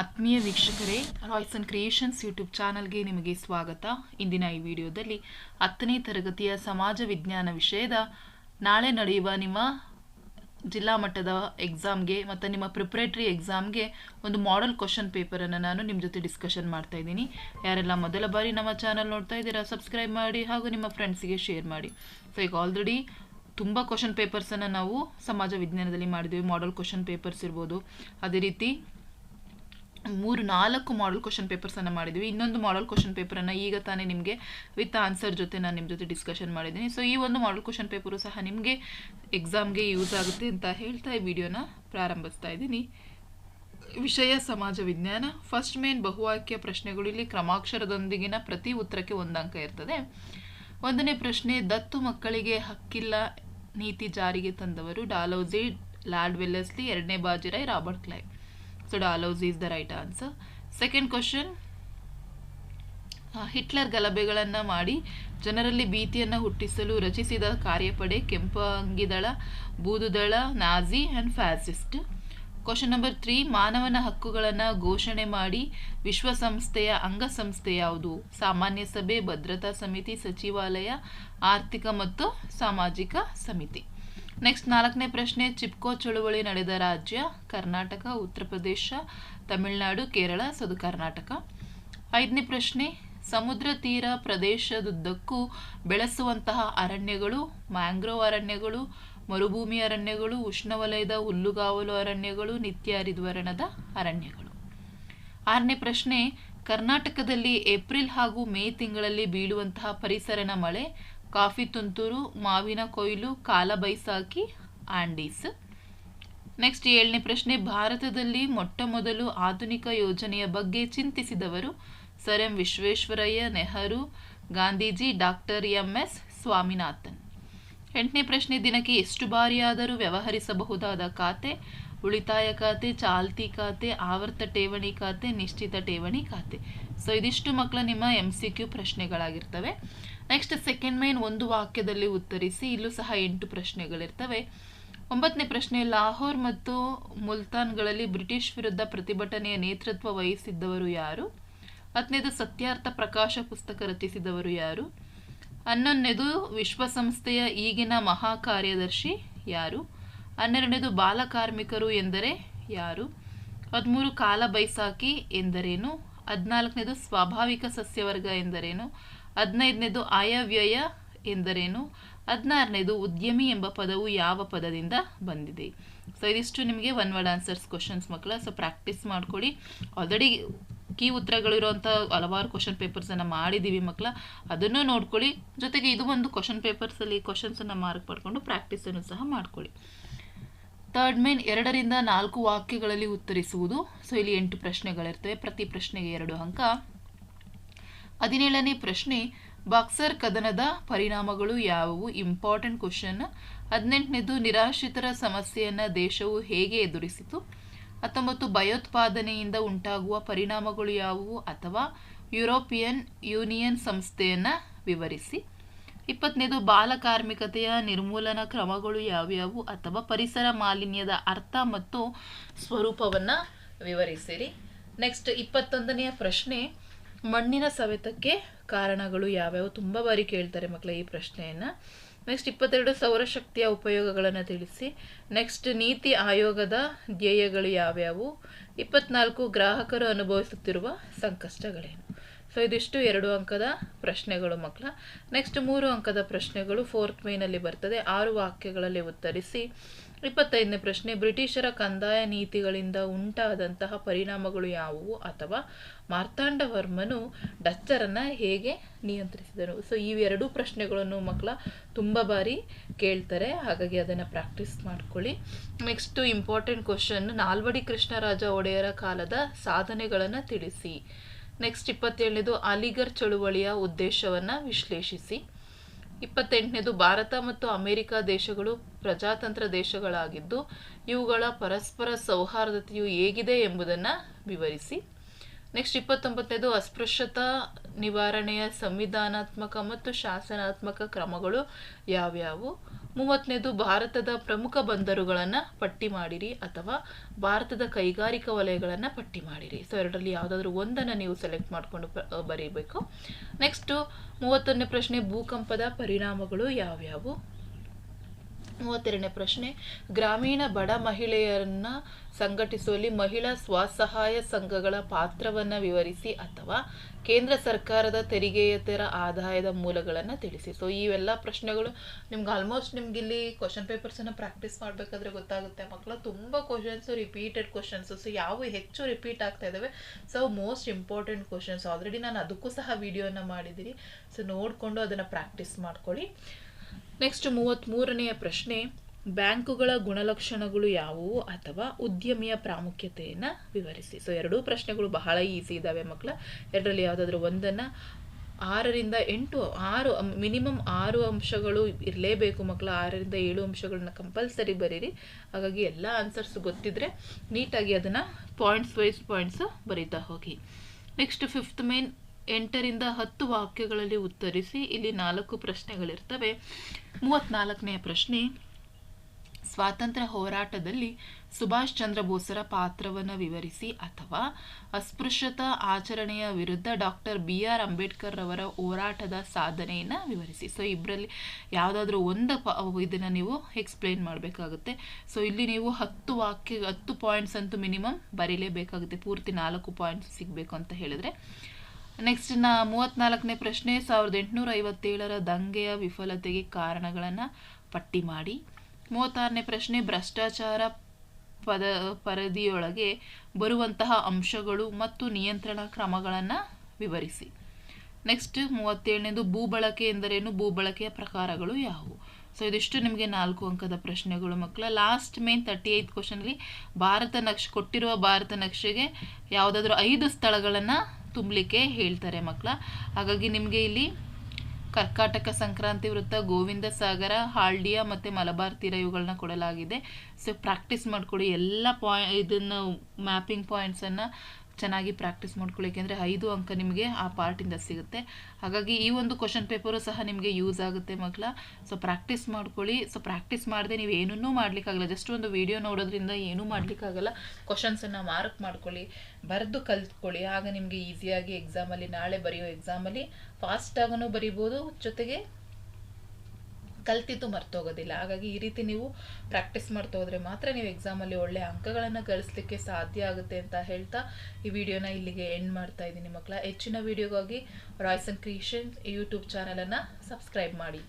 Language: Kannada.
ಆತ್ಮೀಯ ವೀಕ್ಷಕರೇ ರಾಯ್ಸನ್ ಕ್ರಿಯೇಷನ್ಸ್ ಯೂಟ್ಯೂಬ್ ಚಾನಲ್ಗೆ ನಿಮಗೆ ಸ್ವಾಗತ. ಇಂದಿನ ಈ ವಿಡಿಯೋದಲ್ಲಿ ಹತ್ತನೇ ತರಗತಿಯ ಸಮಾಜ ವಿಜ್ಞಾನ ವಿಷಯದ ನಾಳೆ ನಡೆಯುವ ನಿಮ್ಮ ಜಿಲ್ಲಾ ಮಟ್ಟದ ಎಕ್ಸಾಮ್ಗೆ ಮತ್ತು ನಿಮ್ಮ ಪ್ರಿಪ್ರೇಟ್ರಿ ಎಕ್ಸಾಮ್ಗೆ ಒಂದು ಮಾಡೆಲ್ ಕ್ವಶನ್ ಪೇಪರನ್ನು ನಾನು ನಿಮ್ಮ ಜೊತೆ ಡಿಸ್ಕಷನ್ ಮಾಡ್ತಾ ಇದ್ದೀನಿ. ಯಾರೆಲ್ಲ ಮೊದಲ ಬಾರಿ ನಮ್ಮ ಚಾನಲ್ ನೋಡ್ತಾ ಇದ್ದೀರಾ ಸಬ್ಸ್ಕ್ರೈಬ್ ಮಾಡಿ ಹಾಗೂ ನಿಮ್ಮ ಫ್ರೆಂಡ್ಸಿಗೆ ಶೇರ್ ಮಾಡಿ. ಸೊ ಈಗ ಆಲ್ರೆಡಿ ತುಂಬ ಕ್ವಶನ್ ಪೇಪರ್ಸನ್ನು ನಾವು ಸಮಾಜ ವಿಜ್ಞಾನದಲ್ಲಿ ಮಾಡಿದ್ದೀವಿ ಮಾಡೆಲ್ ಕ್ವಶನ್ ಪೇಪರ್ಸ್ ಇರ್ಬೋದು. ಅದೇ ರೀತಿ ಮೂರು ನಾಲ್ಕು ಮಾಡಲ್ ಕ್ವಶನ್ ಪೇಪರ್ಸನ್ನು ಮಾಡಿದ್ವಿ. ಇನ್ನೊಂದು ಮಾಡಲ್ ಕ್ವಶನ್ ಪೇಪರನ್ನು ಈಗ ತಾನೇ ನಿಮಗೆ ವಿತ್ ಆನ್ಸರ್ ಜೊತೆ ನಾನು ನಿಮ್ಮ ಜೊತೆ ಡಿಸ್ಕಷನ್ ಮಾಡಿದ್ದೀನಿ. ಸೊ ಈ ಒಂದು ಮಾಡಲ್ ಕ್ವಶನ್ ಪೇಪರು ಸಹ ನಿಮಗೆ ಎಕ್ಸಾಮ್ಗೆ ಯೂಸ್ ಆಗುತ್ತೆ ಅಂತ ಹೇಳ್ತಾ ಈ ವಿಡಿಯೋನ ಪ್ರಾರಂಭಿಸ್ತಾ ಇದ್ದೀನಿ. ವಿಷಯ, ಸಮಾಜ, ವಿಜ್ಞಾನ. ಫಸ್ಟ್ ಮೇನ್ ಬಹುವಾಕ್ಯ ಪ್ರಶ್ನೆಗಳು ಇಲ್ಲಿ ಕ್ರಮಾಕ್ಷರದೊಂದಿಗಿನ ಪ್ರತಿ ಉತ್ತರಕ್ಕೆ ಒಂದು ಅಂಕ ಇರ್ತದೆ. ಒಂದನೇ ಪ್ರಶ್ನೆ, ದತ್ತು ಮಕ್ಕಳಿಗೆ ಹಕ್ಕಿಲ್ಲ ನೀತಿ ಜಾರಿಗೆ ತಂದವರು ಡಾಲೋಜಿ ಲಾರ್ಡ್ ವೆಲ್ಲಸ್ಲಿ ಎರಡನೇ, Bajirao, Robert Clive. So Dalhousie is the right answer second question Hitler ಗಲಭೆಗಳನ್ನು ಮಾಡಿ ಜನರಲ್ಲಿ ಭೀತಿಯನ್ನು ಹುಟ್ಟಿಸಲು ರಚಿಸಿದ ಕಾರ್ಯಪಡೆ ಕೆಂಪಂಗಿದಳ ಬೂದುದಳ Nazi and fascist question number three ಮಾನವನ ಹಕ್ಕುಗಳನ್ನು ಘೋಷಣೆ ಮಾಡಿ ವಿಶ್ವಸಂಸ್ಥೆಯ ಅಂಗಸಂಸ್ಥೆ ಯಾವುದು? ಸಾಮಾನ್ಯ ಸಭೆ, ಭದ್ರತಾ ಸಮಿತಿ, ಸಚಿವಾಲಯ, ಆರ್ಥಿಕ ಮತ್ತು ಸಾಮಾಜಿಕ ಸಮಿತಿ. ನೆಕ್ಸ್ಟ್ ನಾಲ್ಕನೇ ಪ್ರಶ್ನೆ, ಚಿಪ್ಕೋ ಚಳುವಳಿ ನಡೆದ ರಾಜ್ಯ, ಕರ್ನಾಟಕ, ಉತ್ತರ ಪ್ರದೇಶ, ತಮಿಳುನಾಡು, ಕೇರಳ, ಸದು ಕರ್ನಾಟಕ. ಐದನೇ ಪ್ರಶ್ನೆ, ಸಮುದ್ರ ತೀರ ಪ್ರದೇಶದುದ್ದಕ್ಕೂ ಬೆಳೆಸುವಂತಹ ಅರಣ್ಯಗಳು, ಮ್ಯಾಂಗ್ರೋವ್ ಅರಣ್ಯಗಳು, ಮರುಭೂಮಿ ಅರಣ್ಯಗಳು, ಉಷ್ಣವಲಯದ ಹುಲ್ಲುಗಾವಲು ಅರಣ್ಯಗಳು ನಿತ್ಯ ಹರಿದ್ವರ್ಣದ ಅರಣ್ಯಗಳು. ಆರನೇ ಪ್ರಶ್ನೆ, ಕರ್ನಾಟಕದಲ್ಲಿ ಏಪ್ರಿಲ್ ಹಾಗೂ ಮೇ ತಿಂಗಳಲ್ಲಿ ಬೀಳುವಂತಹ ಪರಿಸರನ ಮಳೆ ಕಾಫಿ ತುಂತುರು, ಮಾವಿನ ಕೊಯ್ಲು ಕಾಲಬೈಸಾಖಿ ಆಂಡೀಸ್. ನೆಕ್ಸ್ಟ್ ಏಳನೇ ಪ್ರಶ್ನೆ, ಭಾರತದಲ್ಲಿ ಮೊಟ್ಟ ಮೊದಲು ಆಧುನಿಕ ಯೋಜನೆಯ ಬಗ್ಗೆ ಚಿಂತಿಸಿದವರು sir M Visvesvaraya, Nehru, Gandhiji, doctor M S Swaminathan. ಎಂಟನೇ ಪ್ರಶ್ನೆ, ದಿನಕ್ಕೆ ಎಷ್ಟು ಬಾರಿಯಾದರೂ ವ್ಯವಹರಿಸಬಹುದಾದ ಖಾತೆ, ಉಳಿತಾಯ ಖಾತೆ, ಚಾಲ್ತಿ ಖಾತೆ, ಆವರ್ತ ಠೇವಣಿ ಖಾತೆ, ನಿಶ್ಚಿತ ಠೇವಣಿ ಖಾತೆ. ಸೊ ಇದಿಷ್ಟು ಮಕ್ಕಳು ನಿಮ್ಮ ಎಂ ಸಿ ಕ್ಯೂ ಪ್ರಶ್ನೆಗಳಾಗಿರ್ತವೆ. ನೆಕ್ಸ್ಟ್ ಸೆಕೆಂಡ್ ಮೈನ್ ಒಂದು ವಾಕ್ಯದಲ್ಲಿ ಉತ್ತರಿಸಿ, ಇಲ್ಲೂ ಸಹ ಎಂಟು ಪ್ರಶ್ನೆಗಳಿರ್ತವೆ. ಒಂಬತ್ತನೇ ಪ್ರಶ್ನೆ, ಲಾಹೋರ್ ಮತ್ತು ಮುಲ್ತಾನ್ಗಳಲ್ಲಿ ಬ್ರಿಟಿಷ್ ವಿರುದ್ಧ ಪ್ರತಿಭಟನೆಯ ನೇತೃತ್ವ ವಹಿಸಿದ್ದವರು ಯಾರು? ಹತ್ತನೇದು, ಸತ್ಯಾರ್ಥ ಪ್ರಕಾಶ ಪುಸ್ತಕ ರಚಿಸಿದವರು ಯಾರು? ಹನ್ನೊಂದನೇದು, ವಿಶ್ವಸಂಸ್ಥೆಯ ಈಗಿನ ಮಹಾ ಕಾರ್ಯದರ್ಶಿ ಯಾರು? ಹನ್ನೆರಡನೇದು, ಬಾಲ ಕಾರ್ಮಿಕರು ಎಂದರೆ ಯಾರು? ಹದಿಮೂರು, ಕಾಲ ಬೈಸಾಕಿ ಎಂದರೇನು? ಹದಿನಾಲ್ಕನೇದು, ಸ್ವಾಭಾವಿಕ ಸಸ್ಯವರ್ಗ ಎಂದರೇನು? ಹದಿನೈದನೇದು ಆಯವ್ಯಯ ಎಂದರೇನು? ಹದಿನಾರನೇದು ಉದ್ಯಮಿ ಎಂಬ ಪದವು ಯಾವ ಪದದಿಂದ ಬಂದಿದೆ? ಸೊ ಇದಿಷ್ಟು ನಿಮಗೆ ಒನ್ ವರ್ಡ್ ಆನ್ಸರ್ಸ್ ಕ್ವಶನ್ಸ್ ಮಕ್ಕಳ. ಸೊ ಪ್ರಾಕ್ಟೀಸ್ ಮಾಡ್ಕೊಳ್ಳಿ ಆಲ್ರೆಡಿ ಕೀ ಉತ್ತರಗಳಿರುವಂಥ ಹಲವಾರು ಕ್ವಶನ್ ಪೇಪರ್ಸನ್ನು ಮಾಡಿದ್ದೀವಿ ಮಕ್ಕಳ. ಅದನ್ನು ನೋಡ್ಕೊಳ್ಳಿ ಜೊತೆಗೆ ಇದು ಒಂದು ಕ್ವಶನ್ ಪೇಪರ್ಸಲ್ಲಿ ಕ್ವಶನ್ಸನ್ನು ಮಾರ್ಕ್ ಮಾಡಿಕೊಂಡು ಪ್ರಾಕ್ಟೀಸನ್ನು ಸಹ ಮಾಡ್ಕೊಳ್ಳಿ ಥರ್ಡ್ ಮೇನ್ ಎರಡರಿಂದ ನಾಲ್ಕು ವಾಕ್ಯಗಳಲ್ಲಿ ಉತ್ತರಿಸುವುದು. ಸೊ ಇಲ್ಲಿ ಎಂಟು ಪ್ರಶ್ನೆಗಳಿರ್ತವೆ. ಪ್ರತಿ ಪ್ರಶ್ನೆಗೆ ಎರಡು ಅಂಕ. ಹದಿನೇಳನೇ ಪ್ರಶ್ನೆ, ಬಾಕ್ಸರ್ ಕದನದ ಪರಿಣಾಮಗಳು ಯಾವುವು? ಇಂಪಾರ್ಟೆಂಟ್ ಕ್ವಶನ್ ಹದಿನೆಂಟನೇದು, ನಿರಾಶ್ರಿತರ ಸಮಸ್ಯೆಯನ್ನು ದೇಶವು ಹೇಗೆ ಎದುರಿಸಿತು? ಹತ್ತೊಂಬತ್ತು, ಭಯೋತ್ಪಾದನೆಯಿಂದ ಉಂಟಾಗುವ ಪರಿಣಾಮಗಳು ಯಾವುವು? ಅಥವಾ ಯುರೋಪಿಯನ್ ಯೂನಿಯನ್ ಸಂಸ್ಥೆಯನ್ನು ವಿವರಿಸಿ. ಇಪ್ಪತ್ತನೇದು ಬಾಲಕಾರ್ಮಿಕತೆಯ ನಿರ್ಮೂಲನ ಕ್ರಮಗಳು ಯಾವ್ಯಾವು? ಅಥವಾ ಪರಿಸರ ಮಾಲಿನ್ಯದ ಅರ್ಥ ಮತ್ತು ಸ್ವರೂಪವನ್ನು ವಿವರಿಸಿರಿ. ನೆಕ್ಸ್ಟ್ ಇಪ್ಪತ್ತೊಂದನೆಯ ಪ್ರಶ್ನೆ ಮಣ್ಣಿನ ಸವೆತಕ್ಕೆ ಕಾರಣಗಳು ಯಾವ್ಯಾವು? ತುಂಬ ಬಾರಿ ಕೇಳ್ತಾರೆ ಮಕ್ಕಳ ಈ ಪ್ರಶ್ನೆಯನ್ನು. ನೆಕ್ಸ್ಟ್ ಇಪ್ಪತ್ತೆರಡು ಸೌರಶಕ್ತಿಯ ಉಪಯೋಗಗಳನ್ನು ತಿಳಿಸಿ. ನೆಕ್ಸ್ಟ್ ನೀತಿ ಆಯೋಗದ ಧ್ಯೇಯಗಳು ಯಾವ್ಯಾವು? ಇಪ್ಪತ್ನಾಲ್ಕು ಗ್ರಾಹಕರು ಅನುಭವಿಸುತ್ತಿರುವ ಸಂಕಷ್ಟಗಳೇನು? ಸೊ ಇದಿಷ್ಟು ಎರಡು ಅಂಕದ ಪ್ರಶ್ನೆಗಳು ಮಕ್ಕಳ ನೆಕ್ಸ್ಟ್ ಮೂರು ಅಂಕದ ಪ್ರಶ್ನೆಗಳು ಫೋರ್ತ್ ಮೇನಲ್ಲಿ ಬರ್ತದೆ. ಆರು ವಾಕ್ಯಗಳಲ್ಲಿ ಉತ್ತರಿಸಿ. ಇಪ್ಪತ್ತೈದನೇ ಪ್ರಶ್ನೆ, ಬ್ರಿಟಿಷರ ಕಂದಾಯ ನೀತಿಗಳಿಂದ ಉಂಟಾದಂತಹ ಪರಿಣಾಮಗಳು ಯಾವುವು ಅಥವಾ ಮಾರ್ತಾಂಡವರ್ಮನು ಡಚ್ಚರನ್ನು ಹೇಗೆ ನಿಯಂತ್ರಿಸಿದರು? ಸೊ ಇವೆರಡೂ ಪ್ರಶ್ನೆಗಳನ್ನು ಮಕ್ಕಳ ತುಂಬ ಬಾರಿ ಕೇಳ್ತಾರೆ, ಹಾಗಾಗಿ ಅದನ್ನು ಪ್ರಾಕ್ಟೀಸ್ ಮಾಡ್ಕೊಳ್ಳಿ. Next important question Nalvadi Krishnaraja ಒಡೆಯರ ಕಾಲದ ಸಾಧನೆಗಳನ್ನು ತಿಳಿಸಿ. ನೆಕ್ಸ್ಟ್ ಇಪ್ಪತ್ತೇಳನೇದು ಅಲಿಗರ್ ಚಳುವಳಿಯ ಉದ್ದೇಶವನ್ನು ವಿಶ್ಲೇಷಿಸಿ. ಇಪ್ಪತ್ತೆಂಟನೇದು ಭಾರತ ಮತ್ತು ಅಮೆರಿಕ ದೇಶಗಳು ಪ್ರಜಾತಂತ್ರ ದೇಶಗಳಾಗಿದ್ದು, ಇವುಗಳ ಪರಸ್ಪರ ಸೌಹಾರ್ದತೆಯು ಹೇಗಿದೆ ಎಂಬುದನ್ನು ವಿವರಿಸಿ. ನೆಕ್ಸ್ಟ್ ಇಪ್ಪತ್ತೊಂಬತ್ತನೇದು ಅಸ್ಪೃಶ್ಯತಾ ನಿವಾರಣೆಯ ಸಂವಿಧಾನಾತ್ಮಕ ಮತ್ತು ಶಾಸನಾತ್ಮಕ ಕ್ರಮಗಳು ಯಾವ್ಯಾವು? ಮೂವತ್ತನೇದು ಭಾರತದ ಪ್ರಮುಖ ಬಂದರುಗಳನ್ನು ಪಟ್ಟಿ ಮಾಡಿರಿ ಅಥವಾ ಭಾರತದ ಕೈಗಾರಿಕಾ ವಲಯಗಳನ್ನು ಪಟ್ಟಿ ಮಾಡಿರಿ. ಸೊ ಎರಡರಲ್ಲಿ ಯಾವುದಾದ್ರೂ ಒಂದನ್ನು ನೀವು ಸೆಲೆಕ್ಟ್ ಮಾಡಿಕೊಂಡು ಬರೀಬೇಕು. ನೆಕ್ಸ್ಟು ಮೂವತ್ತೊಂದನೇ ಪ್ರಶ್ನೆ, ಭೂಕಂಪದ ಪರಿಣಾಮಗಳು ಯಾವ್ಯಾವು? ಮೂವತ್ತೆರಡನೇ ಪ್ರಶ್ನೆ, ಗ್ರಾಮೀಣ ಬಡ ಮಹಿಳೆಯರನ್ನ ಸಂಘಟಿಸುವಲ್ಲಿ ಮಹಿಳಾ ಸ್ವಸಹಾಯ ಸಂಘಗಳ ಪಾತ್ರವನ್ನು ವಿವರಿಸಿ ಅಥವಾ ಕೇಂದ್ರ ಸರ್ಕಾರದ ತೆರಿಗೆಯೇತರ ಆದಾಯದ ಮೂಲಗಳನ್ನು ತಿಳಿಸಿ. ಸೊ ಇವೆಲ್ಲ ಪ್ರಶ್ನೆಗಳು ನಿಮ್ಗೆ ಆಲ್ಮೋಸ್ಟ್ ನಿಮ್ಗೆ ಇಲ್ಲಿ ಕ್ವಶನ್ ಪೇಪರ್ಸನ್ನು ಪ್ರಾಕ್ಟೀಸ್ ಮಾಡಬೇಕಾದ್ರೆ ಗೊತ್ತಾಗುತ್ತೆ. ಮಕ್ಕಳು ತುಂಬ ಕ್ವಶನ್ಸು ರಿಪೀಟೆಡ್ ಕ್ವಶನ್ಸು ಸೊ ಯಾವ ಹೆಚ್ಚು ರಿಪೀಟ್ ಆಗ್ತಾ ಇದ್ದಾವೆ so most important questions already ನಾನು ಅದಕ್ಕೂ ಸಹ ವಿಡಿಯೋನ ಮಾಡಿದ್ದೀನಿ. ಸೊ ನೋಡಿಕೊಂಡು ಅದನ್ನು ಪ್ರಾಕ್ಟೀಸ್ ಮಾಡ್ಕೊಳ್ಳಿ. ನೆಕ್ಸ್ಟ್ ಮೂವತ್ತ್ಮೂರನೆಯ ಪ್ರಶ್ನೆ, ಬ್ಯಾಂಕುಗಳ ಗುಣಲಕ್ಷಣಗಳು ಯಾವುವು ಅಥವಾ ಉದ್ಯಮಿಯ ಪ್ರಾಮುಖ್ಯತೆಯನ್ನು ವಿವರಿಸಿ. ಸೊ ಎರಡೂ ಪ್ರಶ್ನೆಗಳು ಬಹಳ ಈಸಿ ಇದ್ದಾವೆ ಮಕ್ಕಳ ಎರಡರಲ್ಲಿ ಯಾವುದಾದ್ರೂ ಒಂದನ್ನು ಆರರಿಂದ ಎಂಟು, ಆರು, ಮಿನಿಮಮ್ ಆರು ಅಂಶಗಳು ಇರಲೇಬೇಕು ಮಕ್ಕಳು ಆರರಿಂದ ಏಳು ಅಂಶಗಳನ್ನ ಕಂಪಲ್ಸರಿ ಬರೀರಿ. ಹಾಗಾಗಿ ಎಲ್ಲ ಆನ್ಸರ್ಸ್ ಗೊತ್ತಿದ್ರೆ ನೀಟಾಗಿ ಅದನ್ನು ಪಾಯಿಂಟ್ಸ್ ವೈಸ್ ಪಾಯಿಂಟ್ಸು ಬರೀತಾ ಹೋಗಿ. ನೆಕ್ಸ್ಟ್ ಫಿಫ್ತ್ ಮೇನ್ ಎಂಟರಿಂದ ಹತ್ತು ವಾಕ್ಯಗಳಲ್ಲಿ ಉತ್ತರಿಸಿ ಇಲ್ಲಿ ನಾಲ್ಕು ಪ್ರಶ್ನೆಗಳಿರ್ತವೆ. ಮೂವತ್ನಾಲ್ಕನೆಯ ಪ್ರಶ್ನೆ, ಸ್ವಾತಂತ್ರ್ಯ ಹೋರಾಟದಲ್ಲಿ ಸುಭಾಷ್ ಚಂದ್ರ ಬೋಸರ ಪಾತ್ರವನ್ನು ವಿವರಿಸಿ ಅಥವಾ ಅಸ್ಪೃಶ್ಯತಾ ಆಚರಣೆಯ ವಿರುದ್ಧ ಡಾಕ್ಟರ್ ಬಿ ಆರ್ ಅಂಬೇಡ್ಕರ್ ಅವರ ಹೋರಾಟದ ಸಾಧನೆಯನ್ನು ವಿವರಿಸಿ. ಸೊ ಇಬ್ಬರಲ್ಲಿ ಯಾವುದಾದ್ರೂ ಒಂದು ಪ, ಇದನ್ನು ನೀವು ಎಕ್ಸ್ಪ್ಲೇನ್ ಮಾಡಬೇಕಾಗುತ್ತೆ. ಸೊ ಇಲ್ಲಿ ನೀವು ಹತ್ತು ವಾಕ್ಯ, ಹತ್ತು ಪಾಯಿಂಟ್ಸ್ ಅಂತೂ ಮಿನಿಮಮ್ ಬರೀಲೇಬೇಕಾಗುತ್ತೆ. ಪೂರ್ತಿ ನಾಲ್ಕು ಪಾಯಿಂಟ್ಸ್ ಸಿಗಬೇಕು ಅಂತ ಹೇಳಿದ್ರೆ. ನೆಕ್ಸ್ಟ್ ನಾ ಮೂವತ್ತ್ನಾಲ್ಕನೇ ಪ್ರಶ್ನೆ, ಸಾವಿರದ ಎಂಟುನೂರ ಐವತ್ತೇಳರ ದಂಗೆಯ ವಿಫಲತೆಗೆ ಕಾರಣಗಳನ್ನು ಪಟ್ಟಿ ಮಾಡಿ. ಮೂವತ್ತಾರನೇ ಪ್ರಶ್ನೆ, ಭ್ರಷ್ಟಾಚಾರ ಪದ, ಪರದಿಯೊಳಗೆ ಬರುವಂತಹ ಅಂಶಗಳು ಮತ್ತು ನಿಯಂತ್ರಣ ಕ್ರಮಗಳನ್ನು ವಿವರಿಸಿ. ನೆಕ್ಸ್ಟ್ ಮೂವತ್ತೇಳನೇದು ಭೂಬಳಕೆ ಎಂದರೇನು? ಭೂಬಳಕೆಯ ಪ್ರಕಾರಗಳು ಯಾವುವು? ಸೊ ಇದಿಷ್ಟು ನಿಮಗೆ ನಾಲ್ಕು ಅಂಕದ ಪ್ರಶ್ನೆಗಳು ಮಕ್ಕಳ. ಲಾಸ್ಟ್ ಮೇನ್ ತರ್ಟಿ ಏಯ್ತ್ ಕ್ವಶನಲ್ಲಿ ಭಾರತ ನಕ್ಷೆ, ಕೊಟ್ಟಿರುವ ಭಾರತ ನಕ್ಷೆಗೆ ಯಾವುದಾದ್ರೂ ಐದು ಸ್ಥಳಗಳನ್ನು ತುಂಬಲಿಕ್ಕೆ ಹೇಳ್ತಾರೆ ಮಕ್ಕಳ. ಹಾಗಾಗಿ ನಿಮಗೆ ಇಲ್ಲಿ ಕರ್ಕಾಟಕ ಸಂಕ್ರಾಂತಿ ವೃತ್ತ, ಗೋವಿಂದ ಸಾಗರ ಹಾಲ್ಡಿಯಾ ಮತ್ತು ಮಲಬಾರ್ ತೀರ ಇವುಗಳನ್ನ ಕೊಡಲಾಗಿದೆ. ಸೊ ಪ್ರಾಕ್ಟೀಸ್ ಮಾಡಿಕೊಡಿ. ಎಲ್ಲ ಪಾಯ್ ಇದನ್ನು ಮ್ಯಾಪಿಂಗ್ ಪಾಯಿಂಟ್ಸನ್ನು ಚೆನ್ನಾಗಿ ಪ್ರಾಕ್ಟೀಸ್ ಮಾಡ್ಕೊಳ್ಳಿ ಯಾಕೆಂದರೆ ಐದು ಅಂಕ ನಿಮಗೆ ಆ ಪಾರ್ಟಿಂದ ಸಿಗುತ್ತೆ. ಹಾಗಾಗಿ ಈ ಒಂದು ಕ್ವಶನ್ ಪೇಪರು ಸಹ ನಿಮಗೆ ಯೂಸ್ ಆಗುತ್ತೆ ಮಕ್ಕಳ ಸೊ ಪ್ರಾಕ್ಟೀಸ್ ಮಾಡ್ಕೊಳ್ಳಿ. ಸೊ ಪ್ರಾಕ್ಟೀಸ್ ಮಾಡದೆ ನೀವು ಏನನ್ನೂ ಮಾಡಲಿಕ್ಕಾಗಲ್ಲ. ಜಸ್ಟ್ ಒಂದು ವಿಡಿಯೋ ನೋಡೋದ್ರಿಂದ ಏನೂ ಮಾಡಲಿಕ್ಕಾಗಲ್ಲ. ಕ್ವಶನ್ಸನ್ನು ಮಾರ್ಕ್ ಮಾಡ್ಕೊಳ್ಳಿ. ಬರೆದು ಕಲ್ತ್ಕೊಳ್ಳಿ. ಆಗ ನಿಮಗೆ ಈಸಿಯಾಗಿ ಎಕ್ಸಾಮಲ್ಲಿ ನಾಳೆ ಬರೆಯೋ ಎಕ್ಸಾಮಲ್ಲಿ ಫಾಸ್ಟಾಗೂ ಬರಿಬೋದು. ಜೊತೆಗೆ ಕಲ್ತಿದ್ದು ಮರ್ತೋಗೋದಿಲ್ಲ. ಹಾಗಾಗಿ ಈ ರೀತಿ ನೀವು ಪ್ರಾಕ್ಟೀಸ್ ಮಾಡ್ತಾ ಹೋದರೆ ಮಾತ್ರ ನೀವು ಎಕ್ಸಾಮಲ್ಲಿ ಒಳ್ಳೆ ಅಂಕಗಳನ್ನು ಗಳಿಸ್ಲಿಕ್ಕೆ ಸಾಧ್ಯ ಆಗುತ್ತೆ ಅಂತ ಹೇಳ್ತಾ ಈ ವಿಡಿಯೋನ ಇಲ್ಲಿಗೆ ಎಂಡ್ ಮಾಡ್ತಾ ಇದ್ದೀನಿ ಮಕ್ಕಳ. ಹೆಚ್ಚಿನ ವಿಡಿಯೋಗಾಗಿ ರಾಯ್ಸನ್ ಕ್ರಿಯೇಷನ್ಸ್ ಯೂಟ್ಯೂಬ್ ಚಾನಲನ್ನು ಸಬ್ಸ್ಕ್ರೈಬ್ ಮಾಡಿ.